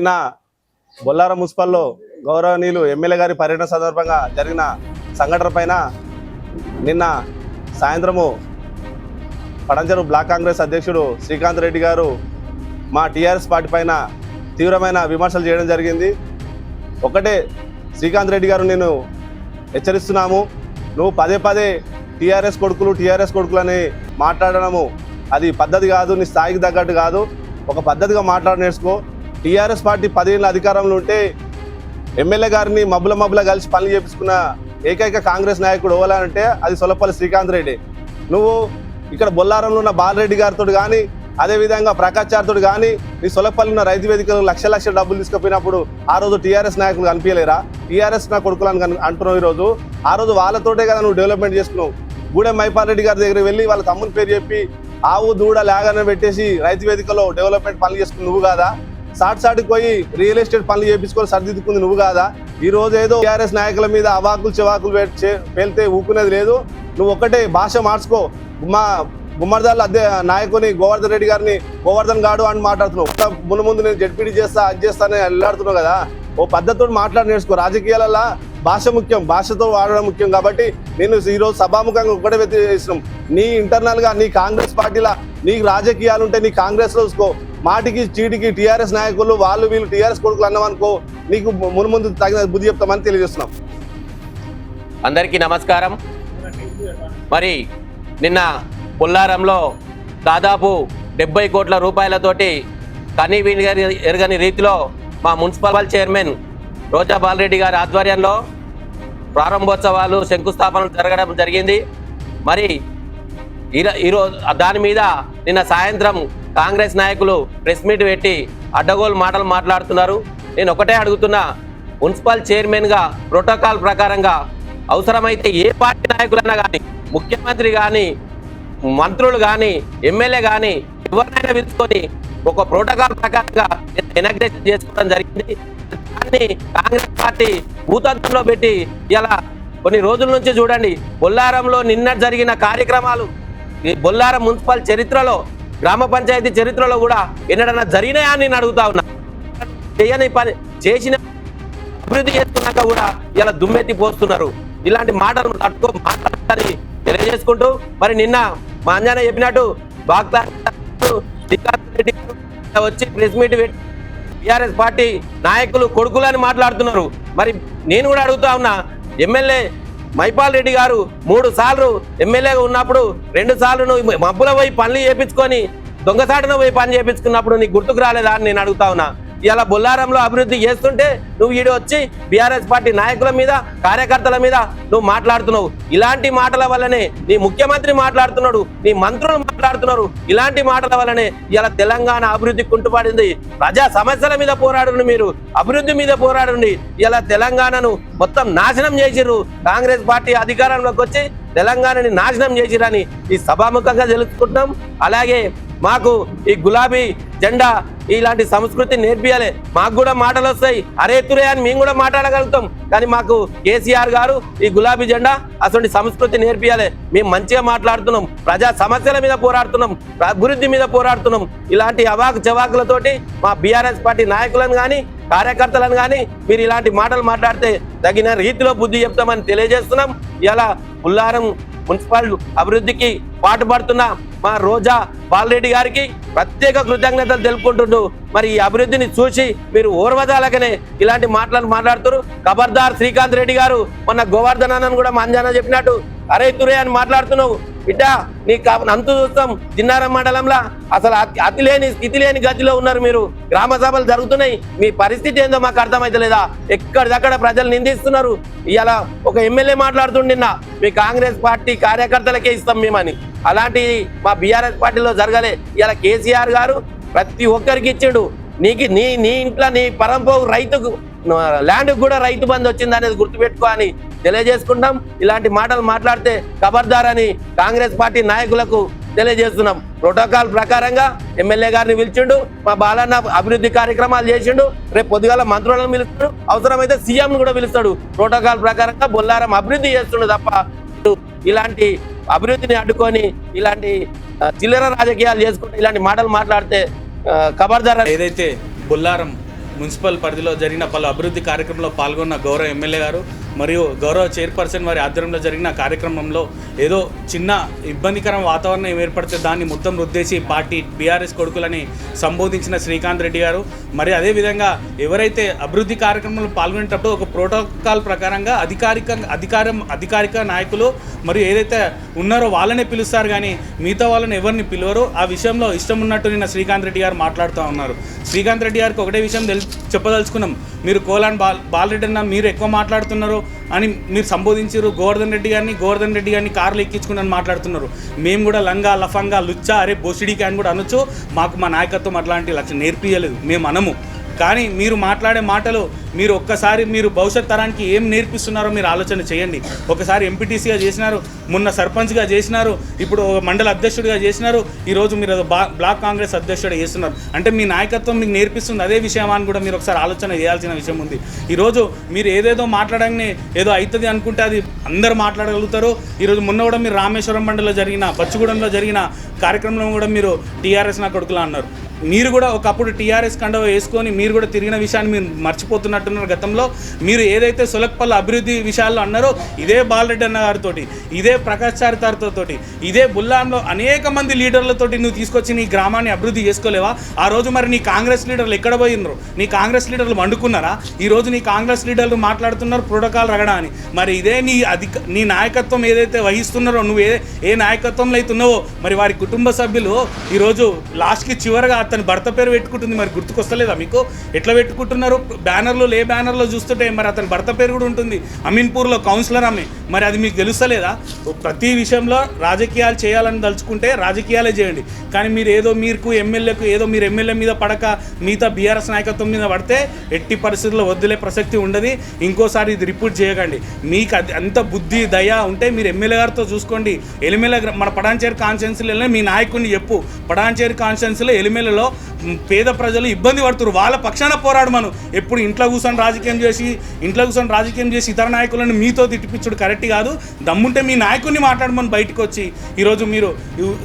నిన్న బొల్లారం మున్సిపల్లో గౌరవనీయులు ఎమ్మెల్యే గారి పర్యటన సందర్భంగా జరిగిన సంఘటన పైన నిన్న సాయంత్రము పడంచెరు బ్లాక్ కాంగ్రెస్ అధ్యక్షుడు శ్రీకాంత్ రెడ్డి గారు మా టీఆర్ఎస్ పార్టీ పైన తీవ్రమైన విమర్శలు చేయడం జరిగింది. ఒకటే శ్రీకాంత్ రెడ్డి గారు నేను హెచ్చరిస్తున్నాము. నువ్వు పదే పదే టీఆర్ఎస్ కొడుకులు టీఆర్ఎస్ కొడుకులు అని మాట్లాడడము అది పద్ధతి కాదు నీ స్థాయికి తగ్గట్టు కాదు. ఒక పద్ధతిగా మాట్లాడ నేర్చుకో. టీఆర్ఎస్ పార్టీ పదేళ్ళ అధికారంలో ఉంటే ఎమ్మెల్యే గారిని మబ్బుల మబ్బుల కలిసి పనులు చేపించుకున్న ఏకైక కాంగ్రెస్ నాయకుడు ఓవలా అంటే అది సొలపల్లి శ్రీకాంత్ రెడ్డి. నువ్వు ఇక్కడ బొల్లారంలో ఉన్న బాలరెడ్డి గారితో కానీ అదేవిధంగా ప్రకాష్ చార్తోడు కానీ నీ సొలపల్లి ఉన్న రైతు వేదికలు లక్ష లక్ష డబ్బులు తీసుకుపోయినప్పుడు ఆ రోజు టీఆర్ఎస్ నాయకులు కనిపించలేరా? టీఆర్ఎస్ నా కొడుకులను కన్- అంటున్నావు ఈరోజు. ఆ రోజు వాళ్ళతోటే కదా నువ్వు డెవలప్మెంట్ చేసుకున్నావు. గూడెం మైపాల్ రెడ్డి గారి దగ్గర వెళ్ళి వాళ్ళ తమ్ముని పేరు చెప్పి ఆవు దూడ లాగానే పెట్టేసి రైతు వేదికలో డెవలప్మెంట్ పనులు చేసుకుని నువ్వు కాదా? సాట్ సాటుకు పోయి రియల్ ఎస్టేట్ పనులు చేపించుకొని సర్దిద్దుకుంది నువ్వు కాదా? ఈ రోజు ఏదో టీఆర్ఎస్ నాయకుల మీద అవాకులు చెవాకులు చే- పేలితే ఊకునేది లేదు. నువ్వు ఒక్కటే భాష మార్చుకో. మా గుమ్మడిదారుల అదే నాయకుని గోవర్ధన్ రెడ్డి గారిని గోవర్ధన్ గాడు అని మాట్లాడుతున్నావు. ముందు ముందు నేను జడ్పీడి చేస్తా అది చేస్తానని వెళ్ళాడుతున్నావు కదా? ఓ పద్ధతితో మాట్లాడి నేర్చుకో. రాజకీయాలలో భాష ముఖ్యం భాషతో వాడడం ముఖ్యం కాబట్టి నేను ఈరోజు సభాముఖంగా ఒకటే వ్యతిరేకిస్తున్నాం. నీ ఇంటర్నల్గా నీ కాంగ్రెస్ పార్టీలా నీకు రాజకీయాలు ఉంటే నీ కాంగ్రెస్లో చూసుకో. మాటికి చీటికి టీఆర్ఎస్ నాయకులు వాళ్ళు వీళ్ళు టీఆర్ఎస్ కొడుకులు అన్నామనుకో నీకు మునుముందు తగిన బుద్ధి చెప్తామని తెలియజేస్తున్నాం. అందరికీ నమస్కారం. మరి నిన్న పుల్లారంలో దాదాపు డెబ్బై కోట్ల రూపాయలతోటి కనీ విని గారి ఎరగని రీతిలో మా మున్సిపల్ చైర్మన్ రోజా బాలరెడ్డి గారి ఆధ్వర్యంలో ప్రారంభోత్సవాలు శంకుస్థాపనలు జరగడం జరిగింది. మరి ఈరోజు దాని మీద నిన్న సాయంత్రం కాంగ్రెస్ నాయకులు ప్రెస్ మీట్ పెట్టి అడ్డగోలు మాటలు మాట్లాడుతున్నారు. నేను ఒకటే అడుగుతున్నా మున్సిపల్ చైర్మన్గా ప్రోటోకాల్ ప్రకారంగా అవసరమైతే ఏ పార్టీ నాయకులైనా కానీ ముఖ్యమంత్రి కానీ మంత్రులు కానీ ఎమ్మెల్యే కానీ ఎవరినైనా పిలుచుకొని ఒక ప్రోటోకాల్ ప్రకారంగా ఇనాగ్రేషన్ చేసుకోవడం జరిగింది. దాన్ని కాంగ్రెస్ పార్టీ భూతంత్రంలో పెట్టి ఇలా కొన్ని రోజుల నుంచి చూడండి బొల్లారంలో నిన్న జరిగిన కార్యక్రమాలు ఈ బొల్లారం మున్సిపల్ చరిత్రలో గ్రామ పంచాయతీ చరిత్రలో కూడా ఎన్నడన్నా జరిగినాయా అని నేను అడుగుతా ఉన్నా. చేయని పని చేసిన అభివృద్ధి చేసుకున్నాక కూడా ఇలా దుమ్మెత్తి పోస్తున్నారు. ఇలాంటి మాటలు తట్టుకో మాట్లాడాలని తెలియజేసుకుంటూ మరి నిన్న మా అంజానే చెప్పినట్టు బాగ్దా రెడ్డి వచ్చి ప్రెస్ మీట్ పెట్టి టిఆర్ఎస్ పార్టీ నాయకులు కొడుకులని మాట్లాడుతున్నారు. మరి నేను కూడా అడుగుతా ఉన్నా ఎమ్మెల్యే మైపాల్ రెడ్డి గారు మూడు సార్లు ఎమ్మెల్యేగా ఉన్నప్పుడు రెండు సార్లు నువ్వు మబ్బుల పోయి పనులు చేపించుకొని దొంగసాటన పోయి పని చేపించుకున్నప్పుడు నీకు గుర్తుకు రాలేదా అని నేను అడుగుతా ఉన్నా. ఇలా బొల్లారంలో అభివృద్ధి చేస్తుంటే నువ్వు ఈడు వచ్చి బీఆర్ఎస్ పార్టీ నాయకుల మీద కార్యకర్తల మీద నువ్వు మాట్లాడుతున్నావు. ఇలాంటి మాటల వల్లనే నీ ముఖ్యమంత్రి మాట్లాడుతున్నాడు నీ మంత్రులు మాట్లాడుతున్నారు. ఇలాంటి మాటల వల్లనే ఇలా తెలంగాణ అభివృద్ధి కుంటుపడింది. ప్రజా సమస్యల మీద పోరాడండి మీరు అభివృద్ధి మీద పోరాడండి. ఇలా తెలంగాణను మొత్తం నాశనం చేసిర్రు. కాంగ్రెస్ పార్టీ అధికారంలోకి వచ్చి తెలంగాణని నాశనం చేసిరని ఈ సభాముఖంగా తెలుసుకుంటున్నాం. అలాగే మాకు ఈ గులాబీ జెండా ఇలాంటి సంస్కృతి నేర్పియాలి. మాకు కూడా మాటలు వస్తాయి. అరే తురే అని మేము కూడా మాట్లాడగలుగుతాం. కానీ మాకు కేసీఆర్ గారు ఈ గులాబీ జెండా అటువంటి సంస్కృతి నేర్పియాలి. మేము మంచిగా మాట్లాడుతున్నాం. ప్రజా సమస్యల మీద పోరాడుతున్నాం. అభివృద్ధి మీద పోరాడుతున్నాం. ఇలాంటి అవాకు చవాకులతోటి మా బీఆర్ఎస్ పార్టీ నాయకులను కానీ కార్యకర్తలను కానీ మీరు ఇలాంటి మాటలు మాట్లాడితే తగిన రీతిలో బుద్ధి చెప్తామని తెలియజేస్తున్నాం. ఇలా పుల్లారం మున్సిపల్ అభివృద్ధికి పాటుపడుతున్న మా రోజా బాలరెడ్డి గారికి ప్రత్యేక కృతజ్ఞతలు తెలుపుకుంటుండు. మరి ఈ అభివృద్ధిని చూసి మీరు ఓర్వదాలకనే ఇలాంటి మాటలను మాట్లాడుతారు. ఖబర్దార్ శ్రీకాంత్ రెడ్డి గారు మొన్న గోవర్ధన్ అన్నను కూడా మంజాన చెప్పినట్టు అరే తురే అని మాట్లాడుతున్నావు. బిడ్డ నీ కా- అంతు చూస్తాం జిన్నారం మండలంలో. అసలు అతి- లేని స్థితి లేని గతిలో ఉన్నారు మీరు. గ్రామ సభలు జరుగుతున్నాయి. మీ పరిస్థితి ఏందో మాకు అర్థమైతలేదా? ఎక్కడిదక్కడ ప్రజలు నిందిస్తున్నారు. ఇలా ఒక ఎమ్మెల్యే మాట్లాడుతుండిన్న మీ కాంగ్రెస్ పార్టీ కార్యకర్తలకే ఇస్తాం మేమని. అలాంటి మా బీఆర్ఎస్ పార్టీలో జరగలే. ఇలా కేసీఆర్ గారు ప్రతి ఒక్కరికి ఇచ్చిండు. నీకు నీ నీ ఇంట్లో నీ పరంపో రైతుకు ల్యాండ్కి కూడా రైతు బంధు వచ్చింది అనేది గుర్తుపెట్టుకో అని తెలియజేసుకుంటాం. ఇలాంటి మాటలు మాట్లాడితే ఖబర్దారని కాంగ్రెస్ పార్టీ నాయకులకు తెలియజేస్తున్నాం. ప్రోటోకాల్ ప్రకారంగా ఎమ్మెల్యే గారిని పిలిచిండు మా బాలన్న అభివృద్ధి కార్యక్రమాలు చేసిండు రేపు పొద్దుగాల మంత్రులను పిలుస్తాడు అవసరమైతే సీఎం కూడా పిలుస్తాడు. ప్రోటోకాల్ ప్రకారంగా బొల్లారం అభివృద్ధి చేస్తుండు తప్ప ఇలాంటి అభివృద్ధిని అడ్డుకొని ఇలాంటి చిల్లర రాజకీయాలు చేసుకుంటే ఇలాంటి మాటలు మాట్లాడితే ఆ, ఖబర్దార్ ఏదైతే బొల్లారం మున్సిపల్ పరిధిలో జరిగిన పలు అభివృద్ధి కార్యక్రమంలో పాల్గొన్న గౌరవ ఎమ్మెల్యే గారు మరియు గౌరవ చైర్పర్సన్ వారి ఆధ్వర్యంలో జరిగిన కార్యక్రమంలో ఏదో చిన్న ఇబ్బందికరం వాతావరణం ఏర్పడితే దాన్ని మొత్తం రుద్దేసి పార్టీ బీఆర్ఎస్ కొడుకులని సంబోధించిన శ్రీకాంత్ రెడ్డి గారు. మరి అదేవిధంగా ఎవరైతే అభివృద్ధి కార్యక్రమంలో పాల్గొనేటప్పుడు ఒక ప్రోటోకాల్ ప్రకారంగా అధికారిక అధికారం అధికారిక నాయకులు మరియు ఏదైతే ఉన్నారో వాళ్ళనే పిలుస్తారు కానీ మిగతా వాళ్ళని ఎవరిని పిలవరు. ఆ విషయంలో ఇష్టం ఉన్నట్టు నిన్న శ్రీకాంత్ రెడ్డి గారు మాట్లాడుతూ ఉన్నారు. శ్రీకాంత్ రెడ్డి గారికి ఒకటే విషయం తెలు చెప్పదలుచుకున్నాం. మీరు కోలాన్ బాల్ బాలరెడ్డి అన్న మీరు ఎక్కువ మాట్లాడుతున్నారు. అని మీరు సంబోధించారు. గోవర్ధన్ రెడ్డి గారిని గోవర్ధన్ రెడ్డి గారిని కార్లు ఎక్కించుకుని మాట్లాడుతున్నారు. మేము కూడా లంగా లఫంగా లుచ్చా అరే బోసిడీకి అని కూడా అనొచ్చు. మాకు మా నాయకత్వం అట్లాంటి లక్ష్యం నేర్పించలేదు మేము అనము. కానీ మీరు మాట్లాడే మాటలు మీరు ఒక్కసారి మీరు భవిష్యత్ తరానికి ఏం నేర్పిస్తున్నారో మీరు ఆలోచన చేయండి. ఒకసారి ఎంపీటీసీగా చేసినారు మొన్న సర్పంచ్గా చేసినారు ఇప్పుడు మండల అధ్యక్షుడిగా చేసినారు ఈరోజు మీరు బా బ్లాక్ కాంగ్రెస్ అధ్యక్షుడు చేస్తున్నారు. అంటే మీ నాయకత్వం మీకు నేర్పిస్తుంది అదే విషయం అని కూడా మీరు ఒకసారి ఆలోచన చేయాల్సిన విషయం ఉంది. ఈరోజు మీరు ఏదేదో మాట్లాడగానే ఏదో అవుతుంది అనుకుంటే అది అందరు మాట్లాడగలుగుతారు. ఈరోజు మొన్న కూడా మీరు రామేశ్వరం మండలిలో జరిగిన బచ్చుగూడెంలో జరిగిన కార్యక్రమంలో కూడా మీరు టీఆర్ఎస్ నా కొడుకులా అన్నారు. మీరు కూడా ఒకప్పుడు టీఆర్ఎస్ కండవ వేసుకొని మీరు కూడా తిరిగిన విషయాన్ని మీరు మర్చిపోతున్నట్టున్నారు గతంలో. మీరు ఏదైతే సులక్పల్ల అభివృద్ధి విషయాల్లో అన్నారో ఇదే బాలరెడ్డి అన్న గారితోటి ఇదే ప్రకాష్ చారితారితో ఇదే బుల్లాంలో అనేక మంది లీడర్లతోటి నువ్వు తీసుకొచ్చి నీ గ్రామాన్ని అభివృద్ధి చేసుకోలేవా? ఆ రోజు మరి నీ కాంగ్రెస్ లీడర్లు ఎక్కడ పోయినరు? నీ కాంగ్రెస్ లీడర్లు వండుకున్నారా ఈ రోజు నీ కాంగ్రెస్ లీడర్లు మాట్లాడుతున్నారు ప్రోటోకాల్ రగడా అని. మరి ఇదే నీ అధిక నీ నాయకత్వం ఏదైతే వహిస్తున్నారో నువ్వు ఏ ఏ నాయకత్వంలో అయితే మరి వారి కుటుంబ సభ్యులు ఈరోజు లాస్ట్కి చివరిగా అతని భర్త పేరు పెట్టుకుంటుంది మరి గుర్తుకొస్తలేదా మీకు? ఎట్లా పెట్టుకుంటున్నారు? బ్యానర్లో లే బ్యానర్లో చూస్తుంటే మరి అతని భర్త పేరు కూడా ఉంటుంది. అమీన్పూర్లో కౌన్సిలర్ ఆమె. మరి అది మీకు తెలుస్తలేదా? ప్రతి విషయంలో రాజకీయాలు చేయాలని తలుచుకుంటే రాజకీయాలే చేయండి. కానీ మీరు ఏదో మీకు ఎమ్మెల్యేకు ఏదో మీరు ఎమ్మెల్యే మీద పడక మిగతా బీఆర్ఎస్ నాయకత్వం మీద పడితే ఎట్టి పరిస్థితుల్లో వద్దులే ప్రసక్తి ఉండదు. ఇంకోసారి ఇది రిపీట్ చేయకండి. మీకు అది అంత బుద్ధి దయ ఉంటే మీరు ఎమ్మెల్యే గారితో చూసుకోండి. ఎలిమెల మన పడాంచేరు కాన్స్టిట్యున్సీలో మీ నాయకుడిని చెప్పు. పడాంచేరు కాన్స్టిట్యున్సీలో ఎలిమెలలో మ్, పేద ప్రజలు ఇబ్బంది పడుతున్నారు. వాళ్ళ పక్షాన పోరాడు మనం. ఎప్పుడు ఇంట్లో కూర్చొని రాజకీయం చేసి ఇంట్లో కూర్చొని రాజకీయం చేసి ఇతర నాయకులను మీతో తిట్టిపించుడు కరెక్ట్ కాదు. దమ్ముంటే మీ నాయకుడిని మాట్లాడమని బయటకు వచ్చి ఈరోజు మీరు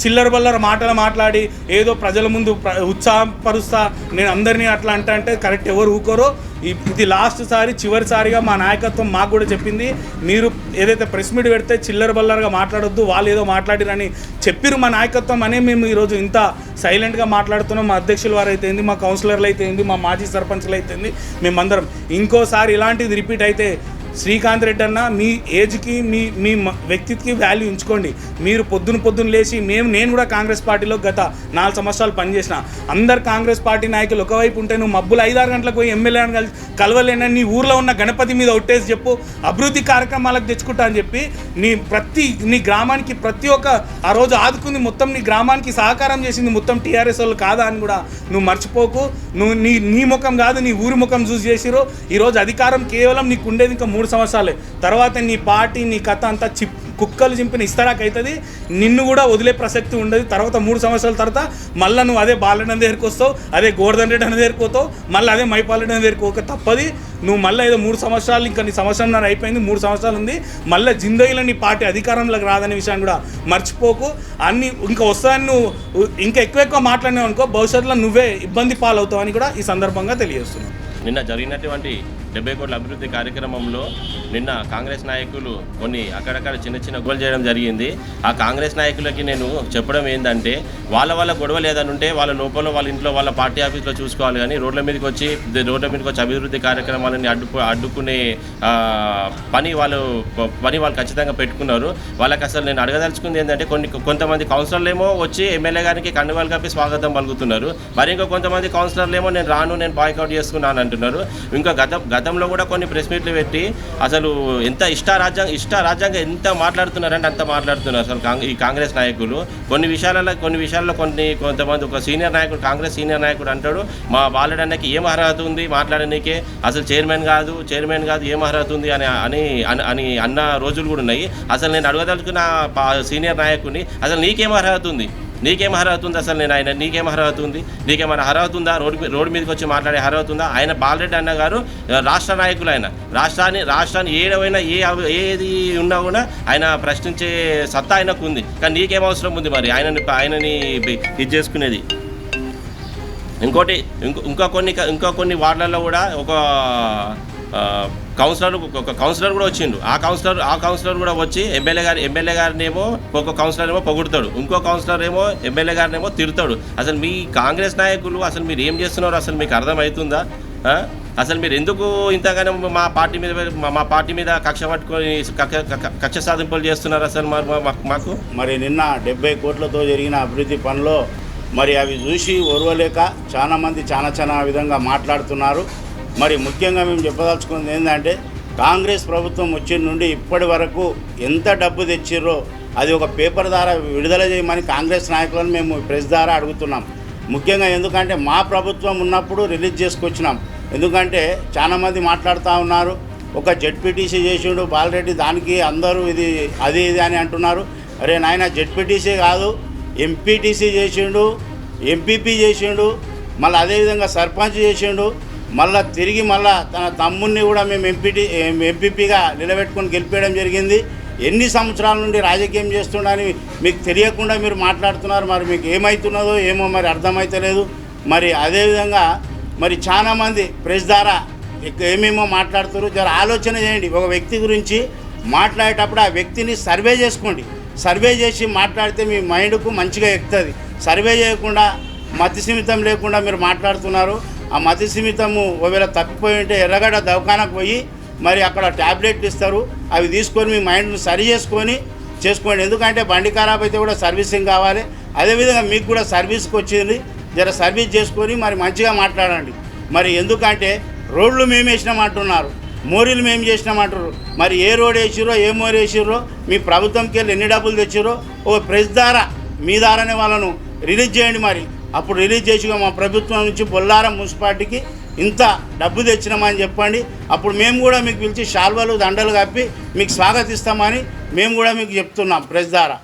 చిల్లర బల్లర మాటలు మాట్లాడి ఏదో ప్రజల ముందు ఉత్సాహపరుస్తా నేను అందరినీ అట్లా అంటే అంటే కరెక్ట్ ఎవరు ఊకోరో ఇది లాస్ట్ సారి చివరిసారిగా మా నాయకత్వం మాకు కూడా చెప్పింది. మీరు ఏదైతే ప్రెస్ మీట్ పెడితే చిల్లర బల్లరగా మాట్లాడొద్దు వాళ్ళు ఏదో మాట్లాడిరని చెప్పిరు మా నాయకత్వం అనే మేము ఈరోజు ఇంత సైలెంట్గా మాట్లాడుతున్నాం. మా అధ్యక్షుల వారు అయితేంది మా కౌన్సిలర్లు అయితేంది మా మాజీ సర్పంచ్లు అయితేంది మేమందరం. ఇంకోసారి ఇలాంటిది రిపీట్ అయితే శ్రీకాంత్ రెడ్డి అన్న మీ ఏజ్కి మీ మీ వ్యక్తికి వ్యక్తిత్వకి వాల్యూ ఉంచుకోండి. మీరు పొద్దున పొద్దున లేచి మేము నేను కూడా కాంగ్రెస్ పార్టీలో గత నాలుగు సంవత్సరాలు పనిచేసిన. అందరు కాంగ్రెస్ పార్టీ నాయకులు ఒకవైపు ఉంటే నువ్వు మబ్బులు ఐదారు గంటలకు పోయి ఎమ్మెల్యేని కలిసి కలవలేనని నీ ఊర్లో ఉన్న గణపతి మీద ఒట్టేసి చెప్పు అభివృద్ధి కార్యక్రమాలకు తెచ్చుకుంటా అని చెప్పి నీ ప్రతి నీ గ్రామానికి ప్రతి ఒక్క ఆ రోజు ఆదుకుంది మొత్తం నీ గ్రామానికి సహకారం చేసింది మొత్తం టీఆర్ఎస్ వాళ్ళు కాదా అని కూడా నువ్వు మర్చిపోకు. నువ్వు నీ నీ ముఖం కాదు నీ ఊరి ముఖం చూసి చేసిరు ఈరోజు అధికారం కేవలం నీకు ఉండేది ఇంకా మూడు సంవత్సరాలే. తర్వాత నీ పార్టీ నీ కథ అంతా చిప్ కుక్కలు చింపిన ఇస్తరాక్ అవుతుంది నిన్ను కూడా వదిలే ప్రసక్తి ఉండదు. తర్వాత మూడు సంవత్సరాల తర్వాత మళ్ళీ నువ్వు అదే బాలరెడ్డి అన్న దగ్గరికి వస్తావు అదే గోవర్ధన్ రెడ్డి అని దగ్గరికి పోతావు మళ్ళీ అదే మైపాలరెడ్డి అన్న దగ్గరికి తప్పది. నువ్వు మళ్ళీ ఏదో మూడు సంవత్సరాలు ఇంకా నీ సంవత్సరంన్నర అయిపోయింది మూడు సంవత్సరాలు ఉంది. మళ్ళీ జిందగీలో నీ పార్టీ అధికారంలోకి రాదనే విషయాన్ని కూడా మర్చిపోకు. అన్ని ఇంకా వస్తాయని నువ్వు ఇంకా ఎక్కువ ఎక్కువ మాట్లాడినావు అనుకో భవిష్యత్తులో నువ్వే ఇబ్బంది పాలవుతావు అని కూడా ఈ సందర్భంగా తెలియజేస్తున్నావు నిన్న జరిగినటువంటి డెబ్బై కోట్ల అభివృద్ధి కార్యక్రమంలో నిన్న కాంగ్రెస్ నాయకులు కొన్ని అక్కడక్కడ చిన్న చిన్న గోల్ చేయడం జరిగింది. ఆ కాంగ్రెస్ నాయకులకి నేను చెప్పడం ఏంటంటే వాళ్ళ వాళ్ళ గొడవ లేదని ఉంటే వాళ్ళ లోపల వాళ్ళ ఇంట్లో వాళ్ళ పార్టీ ఆఫీస్లో చూసుకోవాలి. కానీ రోడ్ల మీదకి వచ్చి రోడ్ల మీదకి వచ్చి అభివృద్ధి కార్యక్రమాలని అడ్డు అడ్డుకునే పని వాళ్ళు పని వాళ్ళు ఖచ్చితంగా పెట్టుకున్నారు. వాళ్ళకి అసలు నేను అడగదలుచుకుంది ఏంటంటే కొన్ని కొంతమంది కౌన్సిలర్లు ఏమో వచ్చి ఎమ్మెల్యే గారికి కండువాలు కప్పి స్వాగతం పలుకుతున్నారు. మరి ఇంకో కొంతమంది కౌన్సిలర్లు ఏమో నేను రాను నేను బాయ్కౌట్ చేసుకున్నాను అంటున్నారు. ఇంకా గత గతంలో కూడా కొన్ని ప్రెస్ మీట్లు పెట్టి అసలు ఎంత ఇష్ట రాజ్యాంగ ఇష్ట రాజ్యాంగం ఎంత మాట్లాడుతున్నారంటే అంత మాట్లాడుతున్నారు. అసలు కాంగ్- ఈ కాంగ్రెస్ నాయకులు. కొన్ని విషయాలలో కొన్ని విషయాల్లో కొన్ని కొంతమంది ఒక సీనియర్ నాయకుడు కాంగ్రెస్ సీనియర్ నాయకుడు అంటాడు మా బాలడన్నకి ఏం అర్హత ఉంది మాట్లాడనీకే? అసలు చైర్మన్ కాదు చైర్మన్ కాదు ఏం అర్హత ఉంది? అని అని అని- అని అన్న రోజులు కూడా ఉన్నాయి. అసలు నేను అడగదలుచుకున్న పా- సీనియర్ నాయకుడిని అసలు నీకేం అర్హత ఉంది? నీకేం అర్హత ఉంది అసలు నేను ఆయన నీకేం అర్హత ఉంది? నీకేమైనా అర్హత ఉందా? రోడ్డు రోడ్డు మీదకి వచ్చి మాట్లాడే అర్హత ఉందా? ఆయన బాలరెడ్డి అన్న గారు రాష్ట్ర నాయకులు ఆయన. రాష్ట్రాన్ని రాష్ట్రాన్ని ఏడవైనా ఏ ఏది ఉన్నా కూడా ఆయన ప్రశ్నించే సత్తా ఆయనకు ఉంది. కానీ నీకేం అవసరం ఉంది మరి? ఆయనని ఆయనని ఇది చేసుకునేది. ఇంకోటి ఇంకో ఇంకా కొన్ని ఇంకా కొన్ని వార్డులలో కూడా ఒక కౌన్సిలర్ ఒక కౌన్సిలర్ కూడా వచ్చిండు. ఆ కౌన్సిలర్ ఆ కౌన్సిలర్ కూడా వచ్చి ఎమ్మెల్యే గారు ఎమ్మెల్యే గారిని ఏమో ఒక కౌన్సిలర్ ఏమో పొగుడతాడు. ఇంకో కౌన్సిలర్ ఏమో ఎమ్మెల్యే గారిని ఏమో తిడతాడు. అసలు మీ కాంగ్రెస్ నాయకులు అసలు మీరు ఏం చేస్తున్నారు అసలు మీకు అర్థమవుతుందా? అసలు మీరు ఎందుకు ఇంతగానో మా పార్టీ మీద మా- పార్టీ మీద కక్ష పట్టుకొని కక్ష- కక్ష సాధింపులు చేస్తున్నారు అసలు మరి మాకు? మరి నిన్న డెబ్బై కోట్లతో జరిగిన అభివృద్ధి పనిలో మరి అవి చూసి ఓర్వలేక చాలామంది చాలా చాలా విధంగా మాట్లాడుతున్నారు. మరి ముఖ్యంగా మేము చెప్పదలుచుకున్నది ఏంటంటే కాంగ్రెస్ ప్రభుత్వం వచ్చిన నుండి ఇప్పటి వరకు ఎంత డబ్బు తెచ్చిర్రో అది ఒక పేపర్ ద్వారా విడుదల చేయమని కాంగ్రెస్ నాయకులను మేము ప్రెస్ ద్వారా అడుగుతున్నాం. ముఖ్యంగా ఎందుకంటే మా ప్రభుత్వం ఉన్నప్పుడు రిలీజ్ చేసుకొచ్చినాం. ఎందుకంటే చాలామంది మాట్లాడుతూ ఉన్నారు. ఒక జెడ్పీటీసీ చేసిండు బాలరెడ్డి దానికి అందరూ ఇది అది ఇది అని అంటున్నారు. అరే నాయన జెడ్పీటీసీ కాదు ఎంపీటీసీ చేసిండు ఎంపీపీ చేసిండు మళ్ళీ అదేవిధంగా సర్పంచ్ చేసిండు మళ్ళా తిరిగి మళ్ళా తన తమ్ముడిని కూడా మేము ఎంపీటీ ఎంపీపీగా నిలబెట్టుకొని గెలిపేయడం జరిగింది. ఎన్ని సంవత్సరాల నుండి రాజకీయం చేస్తుండని మీకు తెలియకుండా మీరు మాట్లాడుతున్నారు. మరి మీకు ఏమవుతున్నదో ఏమో మరి అర్థమవుతలేదు మరి అదేవిధంగా మరి చాలామంది ప్రెస్ ద్వారా ఏమేమో మాట్లాడుతున్నారు. జర ఆలోచన చేయండి. ఒక వ్యక్తి గురించి మాట్లాడేటప్పుడు ఆ వ్యక్తిని సర్వే చేసుకోండి. సర్వే చేసి మాట్లాడితే మీ మైండ్కు మంచిగా ఎక్కుతుంది. సర్వే చేయకుండా మతి సీమితం లేకుండా మీరు మాట్లాడుతున్నారు. ఆ మతి సీమితము ఒకవేళ తప్పిపోయి ఉంటే ఎర్రగడ్డ దవాఖానకు పోయి మరి అక్కడ ట్యాబ్లెట్లు ఇస్తారు. అవి తీసుకొని మీ మైండ్ను సరి చేసుకొని చేసుకోండి. ఎందుకంటే బండి ఖరాబ్ అయితే కూడా సర్వీసింగ్ కావాలి. అదేవిధంగా మీకు కూడా సర్వీస్కి వచ్చింది. జర సర్వీస్ చేసుకొని మరి మంచిగా మాట్లాడండి. మరి ఎందుకంటే రోడ్లు మేము వేసినామంటున్నారు మోరీలు మేము చేసినామంటారు మరి ఏ రోడ్ వేసిరో ఏ మోరీ వేసిరో మీ ప్రభుత్వంకి వెళ్ళి ఎన్ని డబ్బులు తెచ్చిరో ఓ ప్రెస్ ద్వారా మీ ద్వారానే వాళ్ళను రిలీజ్ చేయండి మరి. అప్పుడు రిలీజ్ చేసి మా ప్రభుత్వం నుంచి బొల్లారం మున్సిపాలిటీకి ఇంత డబ్బు తెచ్చినామని చెప్పండి. అప్పుడు మేము కూడా మీకు పిలిచి శాల్వలు దండలు కప్పి మీకు స్వాగతిస్తామని మేము కూడా మీకు చెప్తున్నాం ప్రెస్ ద్వారా.